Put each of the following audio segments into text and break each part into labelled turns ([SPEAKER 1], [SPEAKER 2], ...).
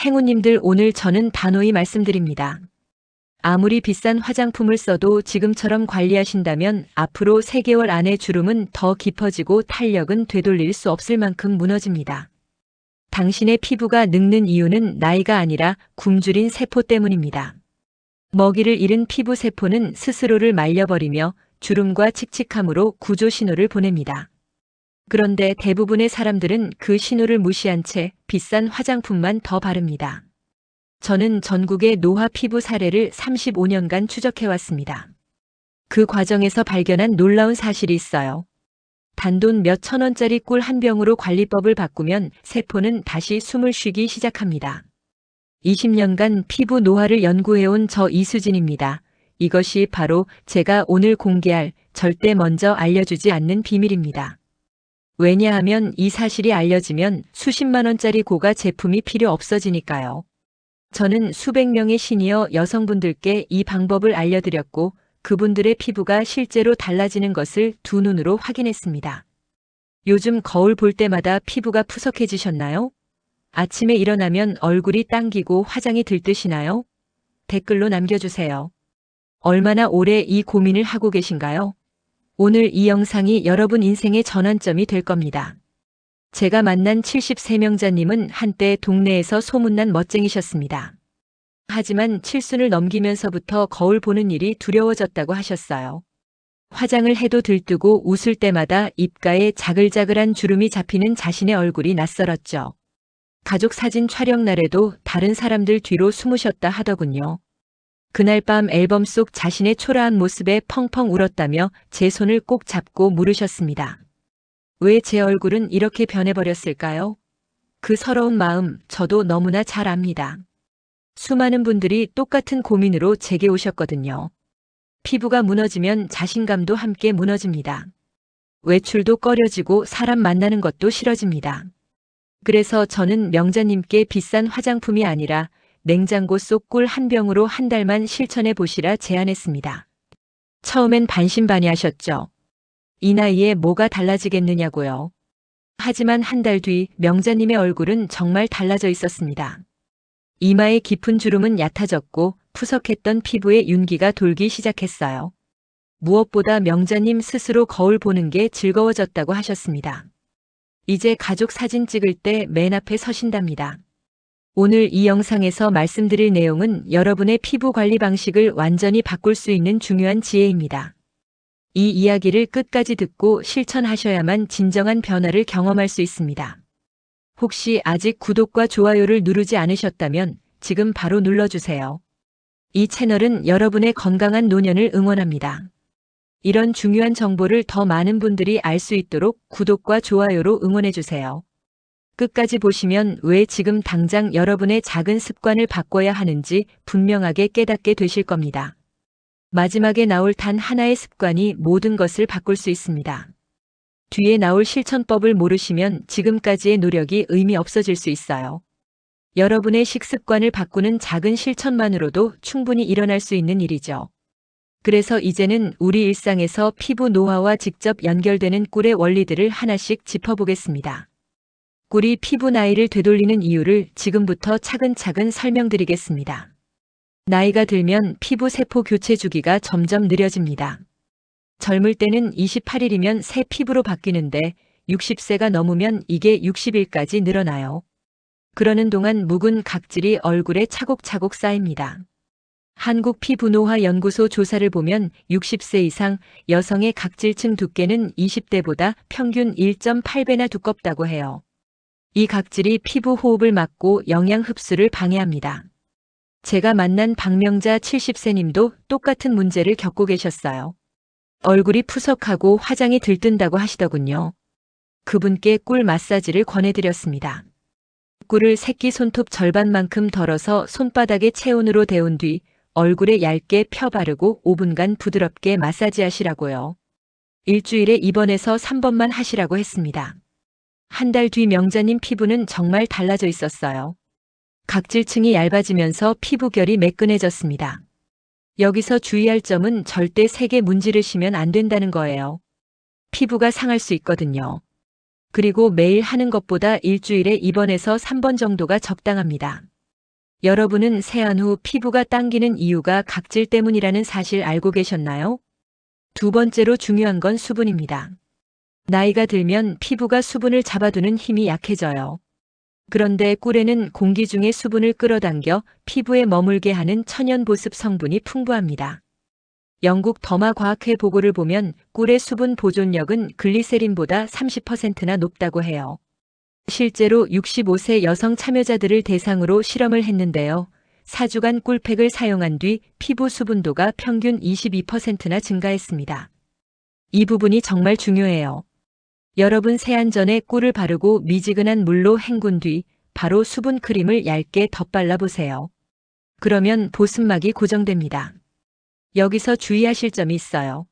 [SPEAKER 1] 행우님들 오늘 저는 단호히 말씀드립니다. 아무리 비싼 화장품을 써도 지금처럼 관리하신다면 앞으로 3개월 안에 주름은 더 깊어지고 탄력은 되돌릴 수 없을 만큼 무너집니다. 당신의 피부가 늙는 이유는 나이가 아니라 굶주린 세포 때문입니다. 먹이를 잃은 피부 세포는 스스로를 말려버리며 주름과 칙칙함으로 구조 신호를 보냅니다. 그런데 대부분의 사람들은 그 신호를 무시한 채 비싼 화장품만 더 바릅니다. 저는 전국의 노화 피부 사례를 35년간 추적해왔습니다. 그 과정에서 발견한 놀라운 사실이 있어요. 단돈 몇 천 원짜리 꿀 한 병으로 관리법을 바꾸면 세포는 다시 숨을 쉬기 시작합니다. 20년간 피부 노화를 연구해온 저 이수진입니다. 이것이 바로 제가 오늘 공개할 절대 먼저 알려주지 않는 비밀입니다. 왜냐하면 이 사실이 알려지면 수십만 원짜리 고가 제품이 필요 없어지니까요. 저는 수백 명의 시니어 여성분들께 이 방법을 알려드렸고 그분들의 피부가 실제로 달라지는 것을 두 눈으로 확인했습니다. 요즘 거울 볼 때마다 피부가 푸석해지셨나요? 아침에 일어나면 얼굴이 당기고 화장이 들뜨시나요? 댓글로 남겨주세요. 얼마나 오래 이 고민을 하고 계신가요? 오늘 이 영상이 여러분 인생의 전환점이 될 겁니다. 제가 만난 73명자님은 한때 동네에서 소문난 멋쟁이셨습니다. 하지만 칠순을 넘기면서부터 거울 보는 일이 두려워졌다고 하셨어요. 화장을 해도 들뜨고 웃을 때마다 입가에 자글자글한 주름이 잡히는 자신의 얼굴이 낯설었죠. 가족 사진 촬영 날에도 다른 사람들 뒤로 숨으셨다 하더군요. 그날 밤 앨범 속 자신의 초라한 모습에 펑펑 울었다며 제 손을 꼭 잡고 물으셨습니다. 왜 제 얼굴은 이렇게 변해버렸을까요? 그 서러운 마음 저도 너무나 잘 압니다. 수많은 분들이 똑같은 고민으로 제게 오셨거든요. 피부가 무너지면 자신감도 함께 무너집니다. 외출도 꺼려지고 사람 만나는 것도 싫어집니다. 그래서 저는 명자님께 비싼 화장품이 아니라 냉장고 속 꿀 한 병으로 한 달만 실천해 보시라 제안했습니다. 처음엔 반신반의하셨죠. 이 나이에 뭐가 달라지겠느냐고요. 하지만 한 달 뒤 명자님의 얼굴은 정말 달라져 있었습니다. 이마의 깊은 주름은 얕아졌고 푸석했던 피부에 윤기가 돌기 시작했어요. 무엇보다 명자님 스스로 거울 보는 게 즐거워졌다고 하셨습니다. 이제 가족 사진 찍을 때 맨 앞에 서신답니다. 오늘 이 영상에서 말씀드릴 내용은 여러분의 피부 관리 방식을 완전히 바꿀 수 있는 중요한 지혜입니다. 이 이야기를 끝까지 듣고 실천하셔야만 진정한 변화를 경험할 수 있습니다. 혹시 아직 구독과 좋아요를 누르지 않으셨다면 지금 바로 눌러주세요. 이 채널은 여러분의 건강한 노년을 응원합니다. 이런 중요한 정보를 더 많은 분들이 알 수 있도록 구독과 좋아요로 응원해주세요. 끝까지 보시면 왜 지금 당장 여러분의 작은 습관을 바꿔야 하는지 분명하게 깨닫게 되실 겁니다. 마지막에 나올 단 하나의 습관이 모든 것을 바꿀 수 있습니다. 뒤에 나올 실천법을 모르시면 지금까지의 노력이 의미 없어질 수 있어요. 여러분의 식습관을 바꾸는 작은 실천만으로도 충분히 일어날 수 있는 일이죠. 그래서 이제는 우리 일상에서 피부 노화와 직접 연결되는 꿀의 원리들을 하나씩 짚어보겠습니다. 꿀이 피부 나이를 되돌리는 이유를 지금부터 차근차근 설명드리겠습니다. 나이가 들면 피부 세포 교체 주기가 점점 느려집니다. 젊을 때는 28일이면 새 피부로 바뀌는데 60세가 넘으면 이게 60일까지 늘어나요. 그러는 동안 묵은 각질이 얼굴에 차곡차곡 쌓입니다. 한국 피부노화 연구소 조사를 보면 60세 이상 여성의 각질층 두께는 20대보다 평균 1.8배나 두껍다고 해요. 이 각질이 피부 호흡을 막고 영양 흡수를 방해합니다. 제가 만난 박명자 70세 님도 똑같은 문제를 겪고 계셨어요. 얼굴이 푸석하고 화장이 들뜬다고 하시더군요. 그분께 꿀 마사지를 권해드렸습니다. 꿀을 새끼 손톱 절반만큼 덜어서 손바닥에 체온으로 데운 뒤 얼굴에 얇게 펴 바르고 5분간 부드럽게 마사지 하시라고요. 일주일에 2번에서 3번만 하시라고 했습니다. 한 달 뒤 명자님 피부는 정말 달라져 있었어요. 각질층이 얇아지면서 피부결이 매끈해졌습니다. 여기서 주의할 점은 절대 세게 문지르시면 안 된다는 거예요. 피부가 상할 수 있거든요. 그리고 매일 하는 것보다 일주일에 2번에서 3번 정도가 적당합니다. 여러분은 세안 후 피부가 당기는 이유가 각질 때문이라는 사실 알고 계셨나요? 두 번째로 중요한 건 수분입니다. 나이가 들면 피부가 수분을 잡아두는 힘이 약해져요. 그런데 꿀에는 공기 중의 수분을 끌어당겨 피부에 머물게 하는 천연 보습 성분이 풍부합니다. 영국 더마 과학회 보고를 보면 꿀의 수분 보존력은 글리세린보다 30%나 높다고 해요. 실제로 65세 여성 참여자들을 대상으로 실험을 했는데요. 4주간 꿀팩을 사용한 뒤 피부 수분도가 평균 22%나 증가했습니다. 이 부분이 정말 중요해요. 여러분 세안 전에 꿀을 바르고 미지근한 물로 헹군 뒤 바로 수분 크림을 얇게 덧발라 보세요. 그러면 보습막이 고정됩니다. 여기서 주의하실 점이 있어요.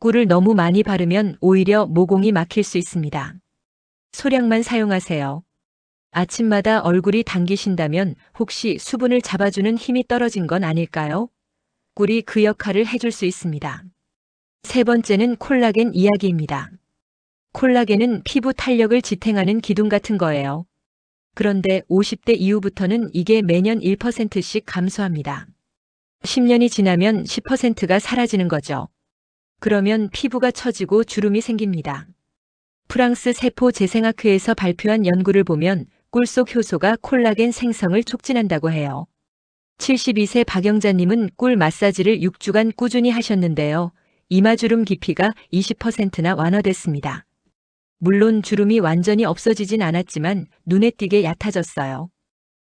[SPEAKER 1] 꿀을 너무 많이 바르면 오히려 모공이 막힐 수 있습니다. 소량만 사용하세요. 아침마다 얼굴이 당기신다면 혹시 수분을 잡아주는 힘이 떨어진 건 아닐까요? 꿀이 그 역할을 해줄 수 있습니다. 세 번째는 콜라겐 이야기입니다. 콜라겐은 피부 탄력을 지탱하는 기둥 같은 거예요. 그런데 50대 이후부터는 이게 매년 1%씩 감소합니다. 10년이 지나면 10%가 사라지는 거죠. 그러면 피부가 처지고 주름이 생깁니다. 프랑스 세포 재생학회에서 발표한 연구를 보면 꿀속 효소가 콜라겐 생성을 촉진한다고 해요. 72세 박영자님은 꿀 마사지를 6주간 꾸준히 하셨는데요. 이마주름 깊이가 20%나 완화됐습니다. 물론 주름이 완전히 없어지진 않았지만 눈에 띄게 얕아졌어요.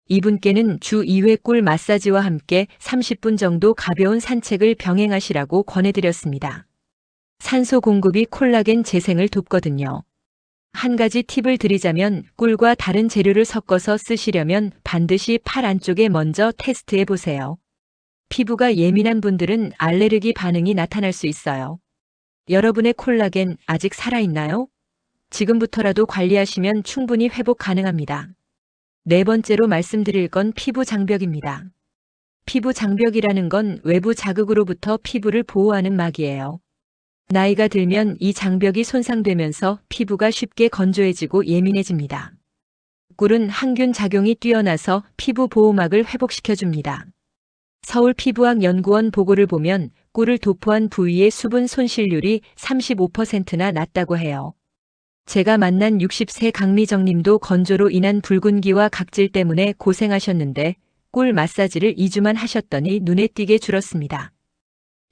[SPEAKER 1] 이분께는 주 2회 꿀 마사지와 함께 30분 정도 가벼운 산책을 병행하시라고 권해드렸습니다. 산소 공급이 콜라겐 재생을 돕거든요. 한 가지 팁을 드리자면 꿀과 다른 재료를 섞어서 쓰시려면 반드시 팔 안쪽에 먼저 테스트해 보세요. 피부가 예민한 분들은 알레르기 반응이 나타날 수 있어요. 여러분의 콜라겐 아직 살아있나요? 지금부터라도 관리하시면 충분히 회복 가능합니다. 네 번째로 말씀드릴 건 피부 장벽입니다. 피부 장벽이라는 건 외부 자극으로부터 피부를 보호하는 막이에요. 나이가 들면 이 장벽이 손상되면서 피부가 쉽게 건조해지고 예민해집니다. 꿀은 항균 작용이 뛰어나서 피부 보호막을 회복시켜줍니다. 서울 피부학 연구원 보고를 보면 꿀을 도포한 부위의 수분 손실률이 35%나 낮다고 해요. 제가 만난 60세 강미정 님도 건조로 인한 붉은기와 각질 때문에 고생하셨는데 꿀 마사지를 2주만 하셨더니 눈에 띄게 줄었습니다.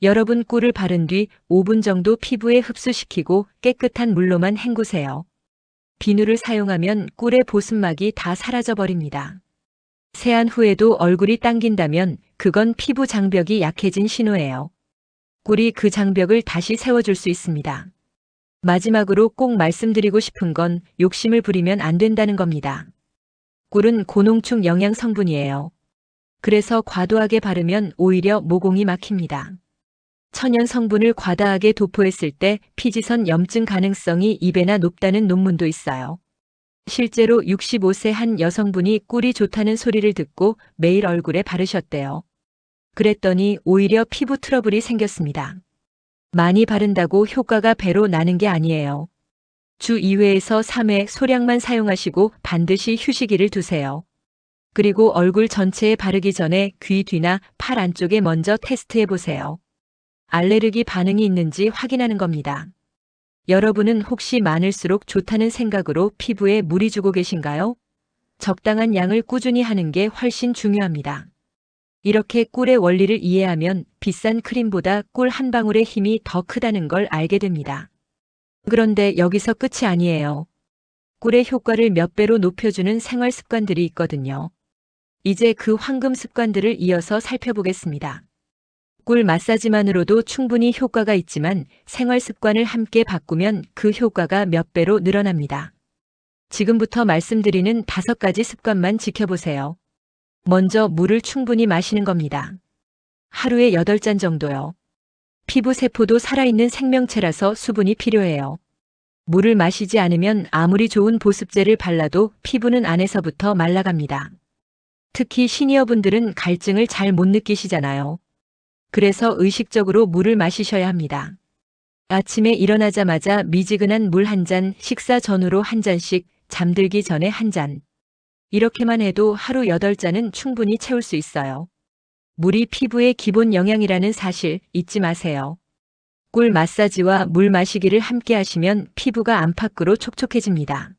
[SPEAKER 1] 여러분 꿀을 바른 뒤 5분 정도 피부에 흡수시키고 깨끗한 물로만 헹구세요. 비누를 사용하면 꿀의 보습막이 다 사라져버립니다. 세안 후에도 얼굴이 당긴다면 그건 피부 장벽이 약해진 신호예요. 꿀이 그 장벽을 다시 세워줄 수 있습니다. 마지막으로 꼭 말씀드리고 싶은 건 욕심을 부리면 안 된다는 겁니다. 꿀은 고농축 영양 성분이에요. 그래서 과도하게 바르면 오히려 모공이 막힙니다. 천연 성분을 과다하게 도포했을 때 피지선 염증 가능성이 2배나 높다는 논문도 있어요. 실제로 65세 한 여성분이 꿀이 좋다는 소리를 듣고 매일 얼굴에 바르셨대요. 그랬더니 오히려 피부 트러블이 생겼습니다. 많이 바른다고 효과가 배로 나는 게 아니에요. 주 2회에서 3회 소량만 사용하시고 반드시 휴식일을 두세요. 그리고 얼굴 전체에 바르기 전에 귀 뒤나 팔 안쪽에 먼저 테스트해 보세요. 알레르기 반응이 있는지 확인하는 겁니다. 여러분은 혹시 많을수록 좋다는 생각으로 피부에 무리 주고 계신가요? 적당한 양을 꾸준히 하는 게 훨씬 중요합니다. 이렇게 꿀의 원리를 이해하면 비싼 크림보다 꿀 한 방울의 힘이 더 크다는 걸 알게 됩니다. 그런데 여기서 끝이 아니에요. 꿀의 효과를 몇 배로 높여주는 생활 습관들이 있거든요. 이제 그 황금 습관들을 이어서 살펴보겠습니다. 꿀 마사지만으로도 충분히 효과가 있지만 생활 습관을 함께 바꾸면 그 효과가 몇 배로 늘어납니다. 지금부터 말씀드리는 다섯 가지 습관만 지켜보세요. 먼저 물을 충분히 마시는 겁니다. 하루에 8잔 정도요. 피부 세포도 살아있는 생명체라서 수분이 필요해요. 물을 마시지 않으면 아무리 좋은 보습제를 발라도 피부는 안에서부터 말라갑니다. 특히 시니어분들은 갈증을 잘 못 느끼시잖아요. 그래서 의식적으로 물을 마시셔야 합니다. 아침에 일어나자마자 미지근한 물 한 잔, 식사 전후로 한 잔씩, 잠들기 전에 한 잔. 이렇게만 해도 하루 8잔은 충분히 채울 수 있어요. 물이 피부의 기본 영양이라는 사실 잊지 마세요. 꿀 마사지와 물 마시기를 함께 하시면 피부가 안팎으로 촉촉해집니다.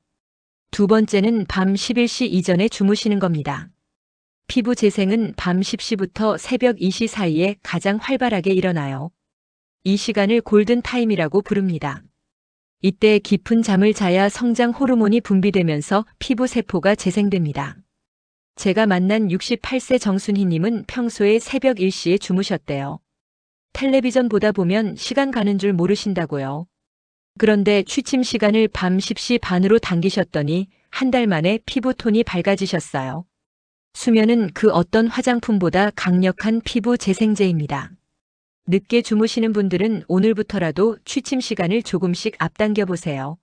[SPEAKER 1] 두 번째는 밤 11시 이전에 주무시는 겁니다. 피부 재생은 밤 10시부터 새벽 2시 사이에 가장 활발하게 일어나요. 이 시간을 골든 타임이라고 부릅니다. 이때 깊은 잠을 자야 성장 호르몬이 분비되면서 피부 세포가 재생됩니다. 제가 만난 68세 정순희님은 평소에 새벽 1시에 주무셨대요. 텔레비전 보다 보면 시간 가는 줄 모르신다고요. 그런데 취침 시간을 밤 10시 반으로 당기셨더니 한 달 만에 피부톤이 밝아지셨어요. 수면은 그 어떤 화장품보다 강력한 피부 재생제입니다. 늦게 주무시는 분들은 오늘부터라도 취침 시간을 조금씩 앞당겨 보세요.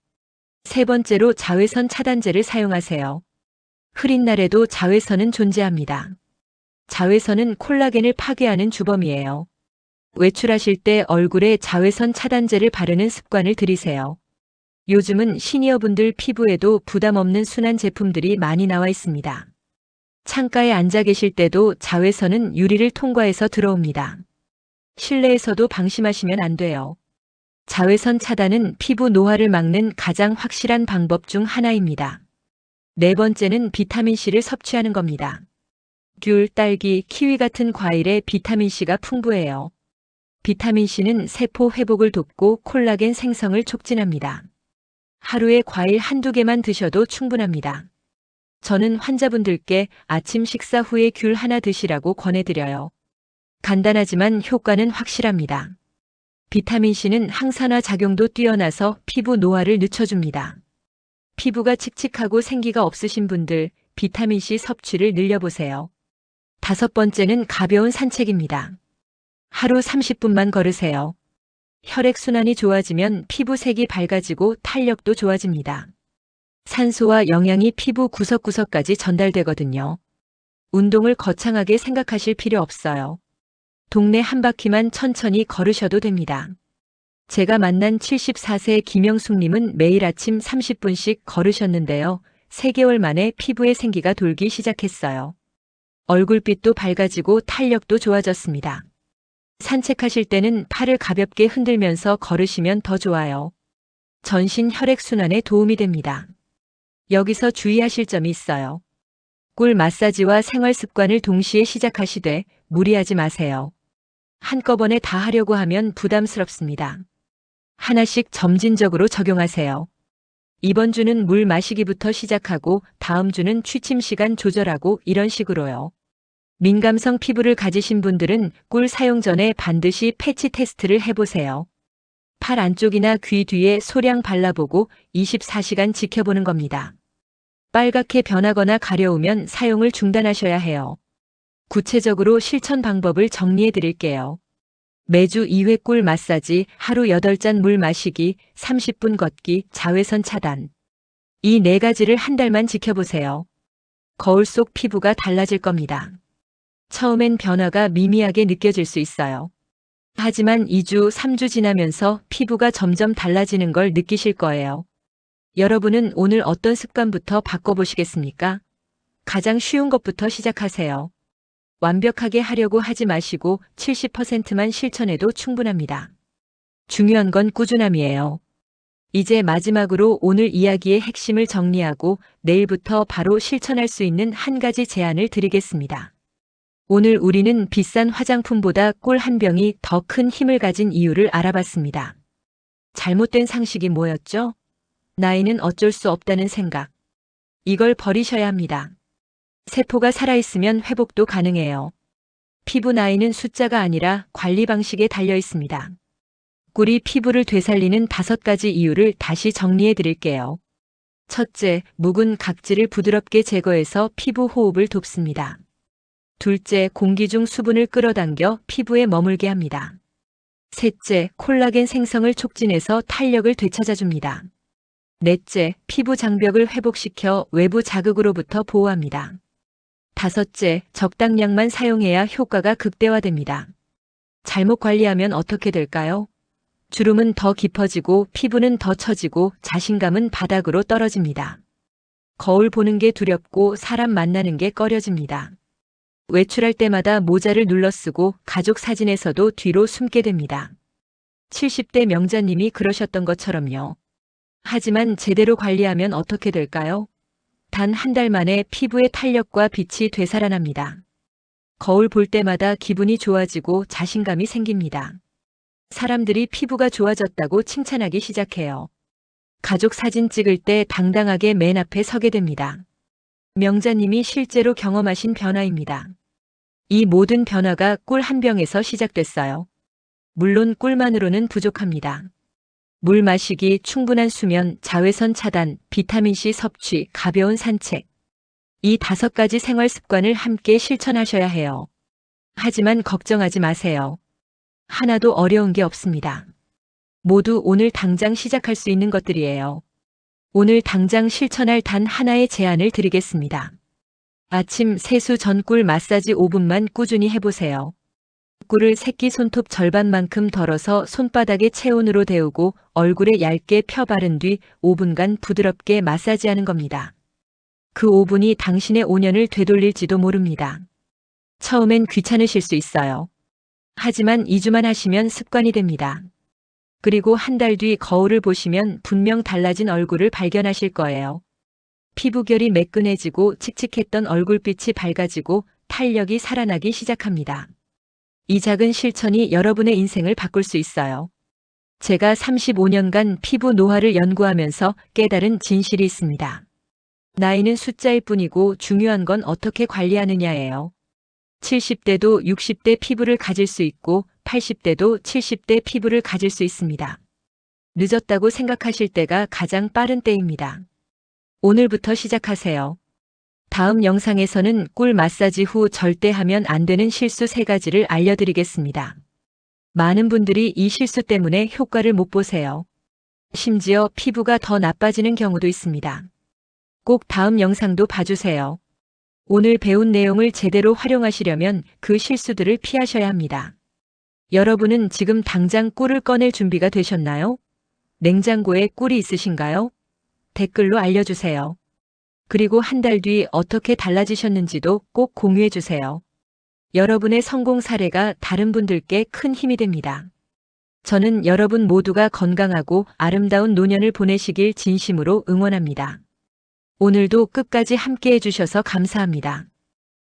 [SPEAKER 1] 세 번째로 자외선 차단제를 사용하세요. 흐린 날에도 자외선은 존재합니다. 자외선은 콜라겐을 파괴하는 주범이에요. 외출하실 때 얼굴에 자외선 차단제를 바르는 습관을 들이세요. 요즘은 시니어분들 피부에도 부담 없는 순한 제품들이 많이 나와 있습니다. 창가에 앉아 계실 때도 자외선은 유리를 통과해서 들어옵니다. 실내에서도 방심하시면 안 돼요. 자외선 차단은 피부 노화를 막는 가장 확실한 방법 중 하나입니다. 네 번째는 비타민C를 섭취하는 겁니다. 귤, 딸기, 키위 같은 과일에 비타민C가 풍부해요. 비타민C는 세포 회복을 돕고 콜라겐 생성을 촉진합니다. 하루에 과일 한두 개만 드셔도 충분합니다. 저는 환자분들께 아침 식사 후에 귤 하나 드시라고 권해드려요. 간단하지만 효과는 확실합니다. 비타민C는 항산화 작용도 뛰어나서 피부 노화를 늦춰줍니다. 피부가 칙칙하고 생기가 없으신 분들 비타민C 섭취를 늘려보세요. 다섯 번째는 가벼운 산책입니다. 하루 30분만 걸으세요. 혈액순환이 좋아지면 피부색이 밝아지고 탄력도 좋아집니다. 산소와 영양이 피부 구석구석까지 전달되거든요. 운동을 거창하게 생각하실 필요 없어요. 동네 한 바퀴만 천천히 걸으셔도 됩니다. 제가 만난 74세 김영숙님은 매일 아침 30분씩 걸으셨는데요. 3개월 만에 피부에 생기가 돌기 시작했어요. 얼굴빛도 밝아지고 탄력도 좋아졌습니다. 산책하실 때는 팔을 가볍게 흔들면서 걸으시면 더 좋아요. 전신 혈액순환에 도움이 됩니다. 여기서 주의하실 점이 있어요. 꿀 마사지와 생활 습관을 동시에 시작하시되 무리하지 마세요. 한꺼번에 다 하려고 하면 부담스럽습니다. 하나씩 점진적으로 적용하세요. 이번 주는 물 마시기부터 시작하고 다음 주는 취침 시간 조절하고 이런 식으로요. 민감성 피부를 가지신 분들은 꿀 사용 전에 반드시 패치 테스트를 해보세요. 팔 안쪽이나 귀 뒤에 소량 발라보고 24시간 지켜보는 겁니다. 빨갛게 변하거나 가려우면 사용을 중단하셔야 해요. 구체적으로 실천 방법을 정리해 드릴게요. 매주 2회 꿀 마사지, 하루 8잔 물 마시기, 30분 걷기, 자외선 차단. 이 네 가지를 한 달만 지켜보세요. 거울 속 피부가 달라질 겁니다. 처음엔 변화가 미미하게 느껴질 수 있어요. 하지만 2주, 3주 지나면서 피부가 점점 달라지는 걸 느끼실 거예요. 여러분은 오늘 어떤 습관부터 바꿔보시겠습니까? 가장 쉬운 것부터 시작하세요. 완벽하게 하려고 하지 마시고 70%만 실천해도 충분합니다. 중요한 건 꾸준함이에요. 이제 마지막으로 오늘 이야기의 핵심을 정리하고 내일부터 바로 실천할 수 있는 한 가지 제안을 드리겠습니다. 오늘 우리는 비싼 화장품보다 꿀 한 병이 더 큰 힘을 가진 이유를 알아봤습니다. 잘못된 상식이 뭐였죠? 나이는 어쩔 수 없다는 생각. 이걸 버리셔야 합니다. 세포가 살아있으면 회복도 가능해요. 피부 나이는 숫자가 아니라 관리 방식에 달려 있습니다. 꿀이 피부를 되살리는 다섯 가지 이유를 다시 정리해 드릴게요. 첫째, 묵은 각질을 부드럽게 제거해서 피부 호흡을 돕습니다. 둘째, 공기 중 수분을 끌어당겨 피부에 머물게 합니다. 셋째, 콜라겐 생성을 촉진해서 탄력을 되찾아줍니다. 넷째, 피부 장벽을 회복시켜 외부 자극으로부터 보호합니다. 다섯째, 적당량만 사용해야 효과가 극대화됩니다. 잘못 관리하면 어떻게 될까요? 주름은 더 깊어지고 피부는 더 처지고 자신감은 바닥으로 떨어집니다. 거울 보는 게 두렵고 사람 만나는 게 꺼려집니다. 외출할 때마다 모자를 눌러 쓰고 가족 사진에서도 뒤로 숨게 됩니다. 70대 명자님이 그러셨던 것처럼요. 하지만 제대로 관리하면 어떻게 될까요? 단 한 달 만에 피부의 탄력과 빛이 되살아납니다. 거울 볼 때마다 기분이 좋아지고 자신감이 생깁니다. 사람들이 피부가 좋아졌다고 칭찬하기 시작해요. 가족 사진 찍을 때 당당하게 맨 앞에 서게 됩니다. 명자님이 실제로 경험하신 변화입니다. 이 모든 변화가 꿀 한 병에서 시작됐어요. 물론 꿀만으로는 부족합니다. 물 마시기, 충분한 수면, 자외선 차단, 비타민C 섭취, 가벼운 산책. 이 다섯 가지 생활 습관을 함께 실천하셔야 해요. 하지만 걱정하지 마세요. 하나도 어려운 게 없습니다. 모두 오늘 당장 시작할 수 있는 것들이에요. 오늘 당장 실천할 단 하나의 제안을 드리겠습니다. 아침 세수 전 꿀 마사지 5분만 꾸준히 해보세요. 꿀을 새끼 손톱 절반만큼 덜어서 손바닥에 체온으로 데우고 얼굴에 얇게 펴 바른 뒤 5분간 부드럽게 마사지하는 겁니다. 그 5분이 당신의 5년을 되돌릴지도 모릅니다. 처음엔 귀찮으실 수 있어요. 하지만 2주만 하시면 습관이 됩니다. 그리고 한 달 뒤 거울을 보시면 분명 달라진 얼굴을 발견하실 거예요. 피부결이 매끈해지고 칙칙했던 얼굴빛이 밝아지고 탄력이 살아나기 시작합니다. 이 작은 실천이 여러분의 인생을 바꿀 수 있어요. 제가 35년간 피부 노화를 연구하면서 깨달은 진실이 있습니다. 나이는 숫자일 뿐이고 중요한 건 어떻게 관리하느냐예요. 70대도 60대 피부를 가질 수 있고 80대도 70대 피부를 가질 수 있습니다. 늦었다고 생각하실 때가 가장 빠른 때입니다. 오늘부터 시작하세요. 다음 영상에서는 꿀 마사지 후 절대 하면 안 되는 실수 3가지를 알려드리겠습니다. 많은 분들이 이 실수 때문에 효과를 못 보세요. 심지어 피부가 더 나빠지는 경우도 있습니다. 꼭 다음 영상도 봐주세요. 오늘 배운 내용을 제대로 활용하시려면 그 실수들을 피하셔야 합니다. 여러분은 지금 당장 꿀을 꺼낼 준비가 되셨나요? 냉장고에 꿀이 있으신가요? 댓글로 알려주세요. 그리고 한 달 뒤 어떻게 달라지셨는지도 꼭 공유해 주세요. 여러분의 성공 사례가 다른 분들께 큰 힘이 됩니다. 저는 여러분 모두가 건강하고 아름다운 노년을 보내시길 진심으로 응원합니다. 오늘도 끝까지 함께 해주셔서 감사합니다.